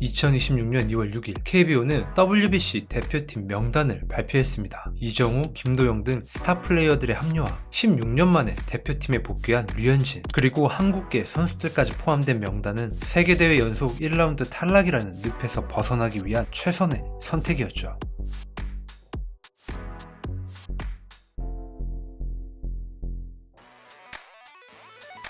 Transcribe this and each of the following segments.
2026년 2월 6일 KBO는 WBC 대표팀 명단을 발표했습니다. 이정우, 김도영 등 스타 플레이어들의 합류와 16년 만에 대표팀에 복귀한 류현진 그리고 한국계 선수들까지 포함된 명단은 세계대회 연속 1라운드 탈락이라는 늪에서 벗어나기 위한 최선의 선택이었죠.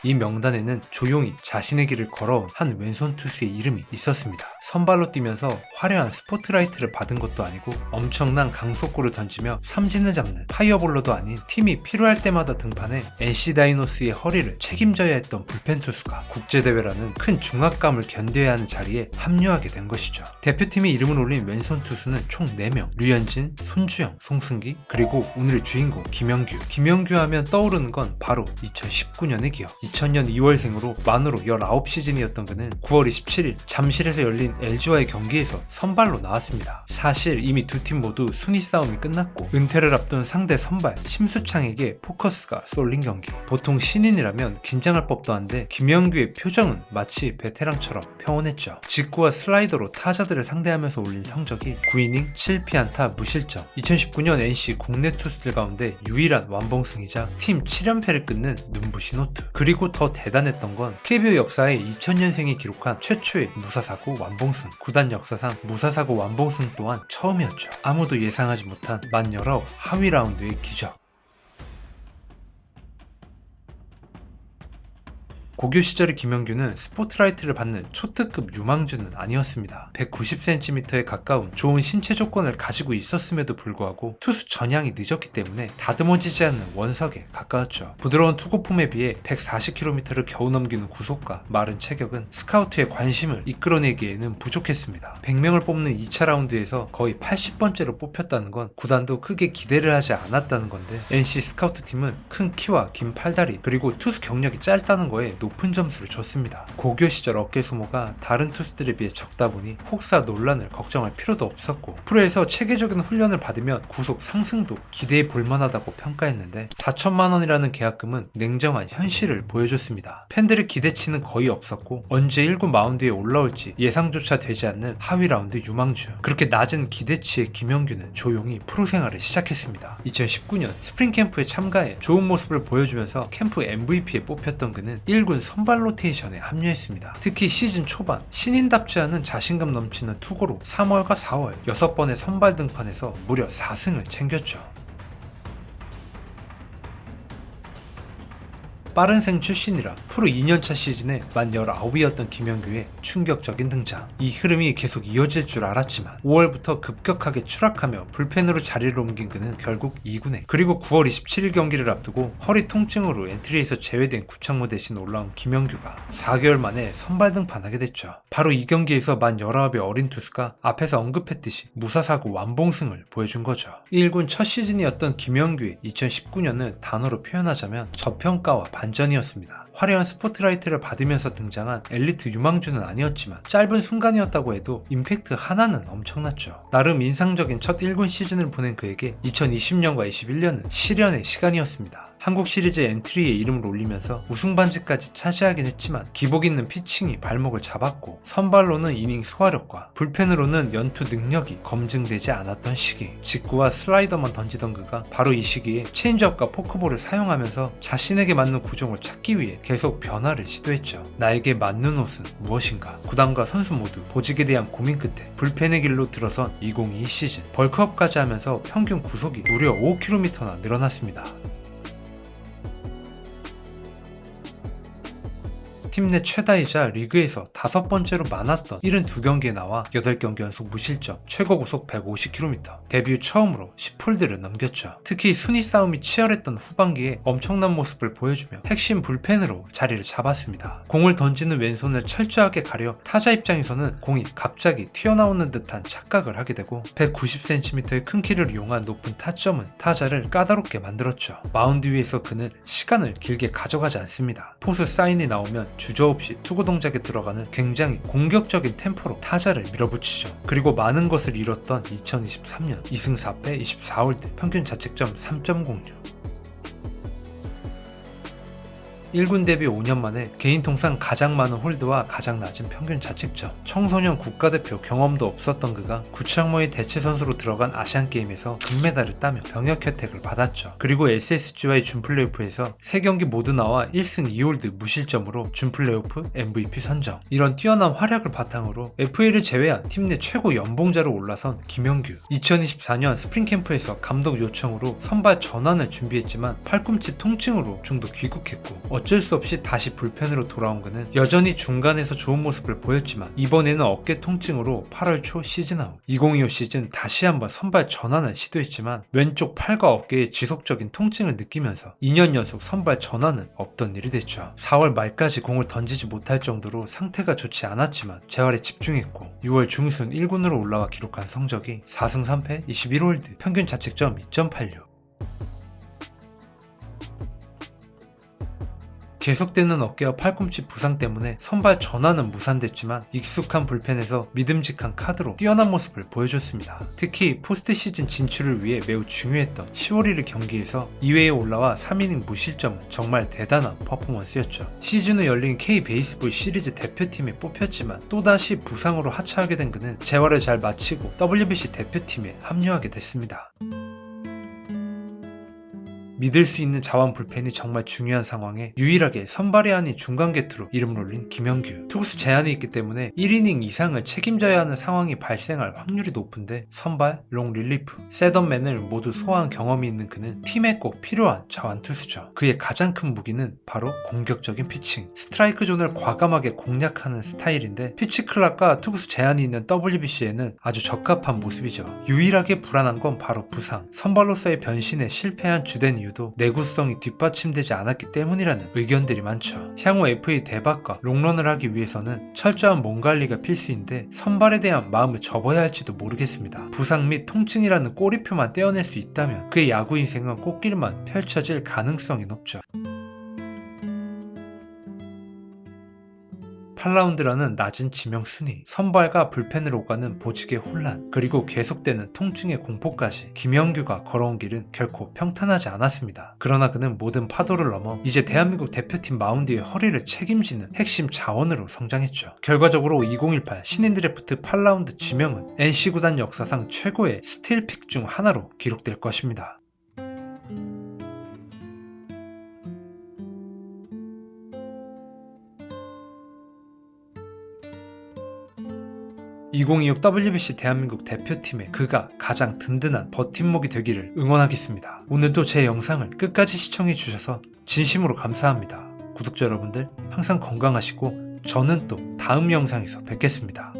이 명단에는 조용히 자신의 길을 걸어온 한 왼손 투수의 이름이 있었습니다. 선발로 뛰면서 화려한 스포트라이트를 받은 것도 아니고 엄청난 강속구를 던지며 삼진을 잡는 파이어볼러도 아닌 팀이 필요할 때마다 등판해 NC 다이노스의 허리를 책임져야 했던 불펜 투수가 국제대회라는 큰 중압감을 견뎌야 하는 자리에 합류하게 된 것이죠. 대표팀에 이름을 올린 왼손 투수는 총 4명 류현진, 손주영, 송승기 그리고 오늘의 주인공 김영규 김영규 하면 떠오르는 건 바로 2019년의 기억 2000년 2월생으로 만으로 19시즌이었던 그는 9월 27일 잠실에서 열린 LG와의 경기에서 선발로 나왔습니다. 사실 이미 두 팀 모두 순위 싸움이 끝났고 은퇴를 앞둔 상대 선발 심수창에게 포커스가 쏠린 경기. 보통 신인이라면 긴장할 법도 한데 김영규의 표정은 마치 베테랑처럼 평온했죠. 직구와 슬라이더로 타자들을 상대하면서 올린 성적이 9이닝 7피안타 무실점. 2019년 NC 국내 투수들 가운데 유일한 완봉승이자 팀 7연패를 끊는 눈부신 호투. 그리고 더 대단했던 건 KBO 역사에 2000년생이 기록한 최초의 무사사고 완봉승. 구단 역사상 무사사고 완봉승 또한 처음이었죠. 아무도 예상하지 못한 만 19 하위 라운드의 기적. 고교 시절의 김영규는 스포트라이트를 받는 초특급 유망주는 아니었습니다. 190cm에 가까운 좋은 신체 조건을 가지고 있었음에도 불구하고 투수 전향이 늦었기 때문에 다듬어지지 않는 원석에 가까웠죠. 부드러운 투구폼에 비해 140km를 겨우 넘기는 구속과 마른 체격은 스카우트의 관심을 이끌어내기에는 부족했습니다. 100명을 뽑는 2차 라운드에서 거의 80번째로 뽑혔다는 건 구단도 크게 기대를 하지 않았다는 건데 NC 스카우트 팀은 큰 키와 긴 팔다리 그리고 투수 경력이 짧다는 거에 높은 점수를 줬습니다. 고교 시절 어깨 수모가 다른 투수들에 비해 적다 보니 혹사 논란을 걱정할 필요도 없었고 프로에서 체계적인 훈련을 받으면 구속 상승도 기대해 볼 만하다고 평가했는데 4천만 원이라는 계약금은 냉정한 현실을 보여줬습니다. 팬들의 기대치는 거의 없었고 언제 1군 마운드에 올라올지 예상조차 되지 않는 하위 라운드 유망주. 그렇게 낮은 기대치의 김영규는 조용히 프로 생활을 시작했습니다. 2019년 스프링 캠프에 참가해 좋은 모습을 보여주면서 캠프 MVP에 뽑혔던 그는 1군 선발 로테이션에 합류했습니다. 특히 시즌 초반 신인답지 않은 자신감 넘치는 투구로 3월과 4월 6번의 선발 등판에서 무려 4승을 챙겼죠. 빠른 생 출신이라 프로 2년차 시즌에 만 19이었던 김영규의 충격적인 등장. 이 흐름이 계속 이어질 줄 알았지만 5월부터 급격하게 추락하며 불펜으로 자리를 옮긴 그는 결국 2군에 그리고 9월 27일 경기를 앞두고 허리 통증으로 엔트리에서 제외된 구창모 대신 올라온 김영규가 4개월 만에 선발 등판하게 됐죠. 바로 이 경기에서 만 19의 어린 투수가 앞에서 언급했듯이 무사사고 완봉승을 보여준 거죠. 1군 첫 시즌이었던 김영규의 2019년을 단어로 표현하자면 저평가와 반전이었습니다. 화려한 스포트라이트를 받으면서 등장한 엘리트 유망주는 아니었지만 짧은 순간이었다고 해도 임팩트 하나는 엄청났죠. 나름 인상적인 첫 1군 시즌을 보낸 그에게 2020년과 21년은 시련의 시간이었습니다. 한국 시리즈 엔트리에 이름을 올리면서 우승 반지까지 차지하긴 했지만 기복 있는 피칭이 발목을 잡았고 선발로는 이닝 소화력과 불펜으로는 연투 능력이 검증되지 않았던 시기 직구와 슬라이더만 던지던 그가 바로 이 시기에 체인지업과 포크볼을 사용하면서 자신에게 맞는 구종을 찾기 위해 계속 변화를 시도했죠. 나에게 맞는 옷은 무엇인가? 구단과 선수 모두 보직에 대한 고민 끝에 불펜의 길로 들어선 2022 시즌 벌크업까지 하면서 평균 구속이 무려 5km나 늘어났습니다. 팀 내 최다이자 리그에서 다섯 번째로 많았던 72경기에 나와 8경기 연속 무실점, 최고 구속 150km, 데뷔 처음으로 10홀드를 넘겼죠. 특히 순위 싸움이 치열했던 후반기에 엄청난 모습을 보여주며 핵심 불펜으로 자리를 잡았습니다. 공을 던지는 왼손을 철저하게 가려 타자 입장에서는 공이 갑자기 튀어나오는 듯한 착각을 하게 되고 190cm의 큰 키를 이용한 높은 타점은 타자를 까다롭게 만들었죠. 마운드 위에서 그는 시간을 길게 가져가지 않습니다. 포수 사인이 나오면 주 저없이 투구 동작에 들어가는 굉장히 공격적인 템포로 타자를 밀어붙이죠. 그리고 많은 것을 잃었던 2023년 2승 4패 24홀드 평균 자책점 3.06 1군 데뷔 5년 만에 개인 통산 가장 많은 홀드와 가장 낮은 평균 자책점. 청소년 국가대표 경험도 없었던 그가 구창모의 대체 선수로 들어간 아시안게임에서 금메달을 따며 병역 혜택을 받았죠. 그리고 SSG와의 준플레이오프에서 3경기 모두 나와 1승 2홀드 무실점으로 준플레이오프 MVP 선정. 이런 뛰어난 활약을 바탕으로 FA를 제외한 팀 내 최고 연봉자로 올라선 김영규. 2024년 스프링 캠프에서 감독 요청으로 선발 전환을 준비했지만 팔꿈치 통증으로 중도 귀국했고 어쩔 수 없이 다시 불펜으로 돌아온 그는 여전히 중간에서 좋은 모습을 보였지만 이번에는 어깨 통증으로 8월 초 시즌 아웃. 2025 시즌 다시 한번 선발 전환을 시도했지만 왼쪽 팔과 어깨에 지속적인 통증을 느끼면서 2년 연속 선발 전환은 없던 일이 됐죠. 4월 말까지 공을 던지지 못할 정도로 상태가 좋지 않았지만 재활에 집중했고 6월 중순 1군으로 올라와 기록한 성적이 4승 3패 21홀드 평균 자책점 2.86 계속되는 어깨와 팔꿈치 부상 때문에 선발 전환은 무산됐지만 익숙한 불펜에서 믿음직한 카드로 뛰어난 모습을 보여줬습니다. 특히 포스트 시즌 진출을 위해 매우 중요했던 10월 1일 경기에서 2회에 올라와 3이닝 무실점은 정말 대단한 퍼포먼스였죠. 시즌 후 열린 K 베이스볼 시리즈 대표팀에 뽑혔지만 또다시 부상으로 하차하게 된 그는 재활을 잘 마치고 WBC 대표팀에 합류하게 됐습니다. 믿을 수 있는 자원 불펜이 정말 중요한 상황에 유일하게 선발이 아닌 중간 게트로 이름을 올린 김영규. 투구수 제한이 있기 때문에 1이닝 이상을 책임져야 하는 상황이 발생할 확률이 높은데 선발, 롱 릴리프, 세던맨을 모두 소화한 경험이 있는 그는 팀에 꼭 필요한 자완 투수죠. 그의 가장 큰 무기는 바로 공격적인 피칭. 스트라이크 존을 과감하게 공략하는 스타일인데 피치 클락과 투구수 제한이 있는 WBC에는 아주 적합한 모습이죠. 유일하게 불안한 건 바로 부상. 선발로서의 변신에 실패한 주된 이유 도 내구성이 뒷받침되지 않았기 때문이라는 의견들이 많죠. 향후 FA 대박과 롱런을 하기 위해서는 철저한 몸 관리가 필수인데 선발에 대한 마음을 접어야 할지도 모르겠습니다. 부상 및 통증이라는 꼬리표만 떼어낼 수 있다면 그의 야구 인생은 꽃길만 펼쳐질 가능성이 높죠. 8라운드라는 낮은 지명 순위, 선발과 불펜을 오가는 보직의 혼란, 그리고 계속되는 통증의 공포까지 김영규가 걸어온 길은 결코 평탄하지 않았습니다. 그러나 그는 모든 파도를 넘어 이제 대한민국 대표팀 마운드의 허리를 책임지는 핵심 자원으로 성장했죠. 결과적으로 2018 신인 드래프트 8라운드 지명은 NC 구단 역사상 최고의 스틸 픽 중 하나로 기록될 것입니다. 2026 WBC 대한민국 대표팀의 그가 가장 든든한 버팀목이 되기를 응원하겠습니다. 오늘도 제 영상을 끝까지 시청해 주셔서 진심으로 감사합니다. 구독자 여러분들 항상 건강하시고 저는 또 다음 영상에서 뵙겠습니다.